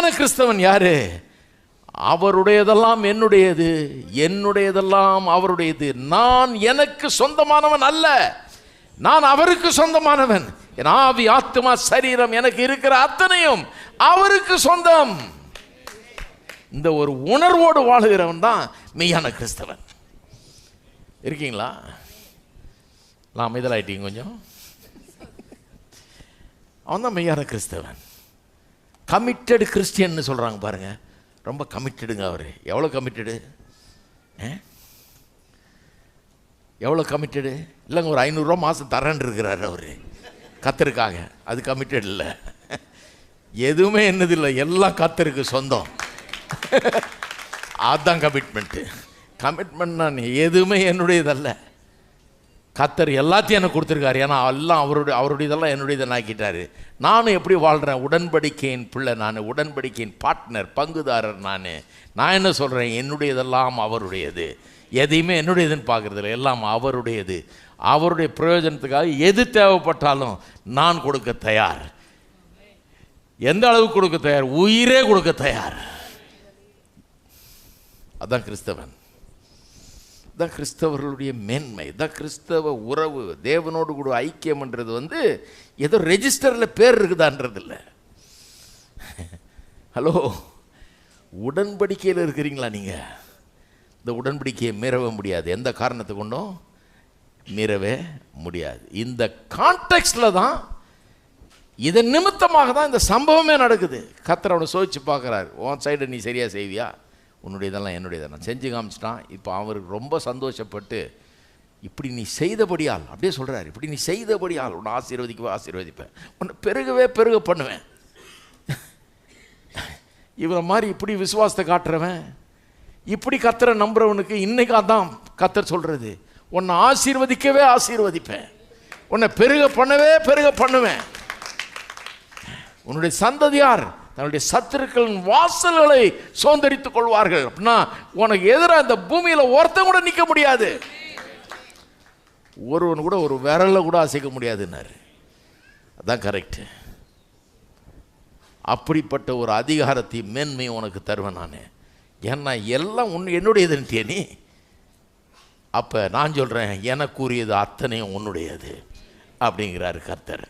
உண்மையான கிறிஸ்தவன் யாரு? அவருடையதெல்லாம் என்னுடையது என்னுடையதெல்லாம் அவருடையது. நான் எனக்கு சொந்தமானவன் அல்ல. நான் அவருக்கு சொந்தமானவன். என் ஆவி ஆத்மா சரீரம் எனக்கு இருக்கிற அத்தனையும் அவருக்கு சொந்தம். இந்த ஒரு உணர்வோடு வாழுகிறவன் தான் மெய்யான கிறிஸ்தவன். இருக்கீங்களா? நான் அமைதலாயிட்டீங்க கொஞ்சம். அவன் தான் மெய்யான கிறிஸ்தவன். கமிட்டடு கிறிஸ்டியன்னு சொல்கிறாங்க பாருங்க. ரொம்ப கமிட்டடுங்க அவர். எவ்வளோ கமிட்டடு எவ்வளோ கமிட்டடு இல்லைங்க ஒரு ஐநூறுரூவா மாதம் தரேன் இருக்கிறார் அவர். கத்தருக்காக. அது கமிட்டட் இல்லை. எதுவுமே என்னது இல்லை. எல்லாம் கத்தருக்கு சொந்தம். அதுதான் கமிட்மெண்ட்டு கமிட்மெண்ட்னா நீ எதுவுமே என்னுடையதல்ல. கத்தர் எல்லாத்தையும் எனக்கு கொடுத்துருக்காரு. ஏன்னா எல்லாம் அவருடைய அவருடையதெல்லாம் என்னுடையதை ஆக்கிட்டாரு நானும் எப்படி வாழ்கிறேன் உடன்படிக்கையின் பிள்ளை நான் உடன்படிக்கையின் பார்ட்னர் பங்குதாரர் நான். நான் என்ன சொல்கிறேன் என்னுடையதெல்லாம் அவருடையது. எதையுமே என்னுடையதுன்னு பார்க்குறதில்ல. எல்லாம் அவருடையது. அவருடைய பிரயோஜனத்துக்காக எது தேவைப்பட்டாலும் நான் கொடுக்க தயார். எந்த அளவுக்கு கொடுக்க தயார்? உயிரே கொடுக்க தயார். அதான் கிறிஸ்தவன். தான் கிறிஸ்தவர்களுடைய மேன்மை தான் கிறிஸ்தவ உறவு தேவனோடு கூட ஐக்கியம்ன்றது வந்து ஏதோ ரெஜிஸ்டரில் பேர் இருக்குதான்றது இல்லை ஹலோ உடன்படிக்கையில் இருக்கிறீங்களா நீங்கள் இந்த உடன்படிக்கையை மீறவே முடியாது. எந்த காரணத்தை கொண்டும்? மீறவே முடியாது. இந்த கான்டெக்ஸ்டில் தான் இதன் நிமித்தமாக தான் இந்த சம்பவமே நடக்குது. கத்தர் அவனை சோதிச்சு பார்க்குறாரு. உன் சைடு நீ சரியாக செய்வியா? உன்னுடையதெல்லாம் என்னுடையதை நான் செஞ்சு காமிச்சிட்டான். இப்போ அவருக்கு ரொம்ப சந்தோஷப்பட்டு இப்படி நீ செய்தபடியால் அப்படியே சொல்கிறார் இப்படி நீ செய்தபடியால் உன்னை ஆசீர்வதிக்கவே ஆசீர்வதிப்பேன். உன்னை பெருகவே பெருக பண்ணுவேன். இவனை மாதிரி இப்படி விசுவாசத்தை காட்டுறவன் இப்படி கத்தரை நம்புறவனுக்கு இன்னைக்கு அதான் கத்தர் சொல்கிறது உன்னை ஆசீர்வதிக்கவே ஆசீர்வதிப்பேன். உன்னை பெருக பண்ணவே பெருக பண்ணுவேன். உன்னுடைய சந்ததியார் தன்னுடைய சத்துருக்களின் வாசல்களை சோந்தரித்துக் கொள்வார்கள். அப்படின்னா உனக்கு எதிராக இந்த பூமியில் ஒருத்தன் கூட நிற்க முடியாது. ஒருவன் கூட ஒரு விரலை கூட அசைக்க முடியாதுன்னாரு. அதான் கரெக்டு அப்படிப்பட்ட ஒரு அதிகாரத்தை மேன்மையும் உனக்கு தருவேன் நான். ஏன்னா எல்லாம் உன் என்னுடையதுன்ட்டிய நீ? அப்போ நான் சொல்கிறேன் எனக்குரியது அத்தனையும் உன்னுடையது அப்படிங்கிறாரு கர்த்தர்.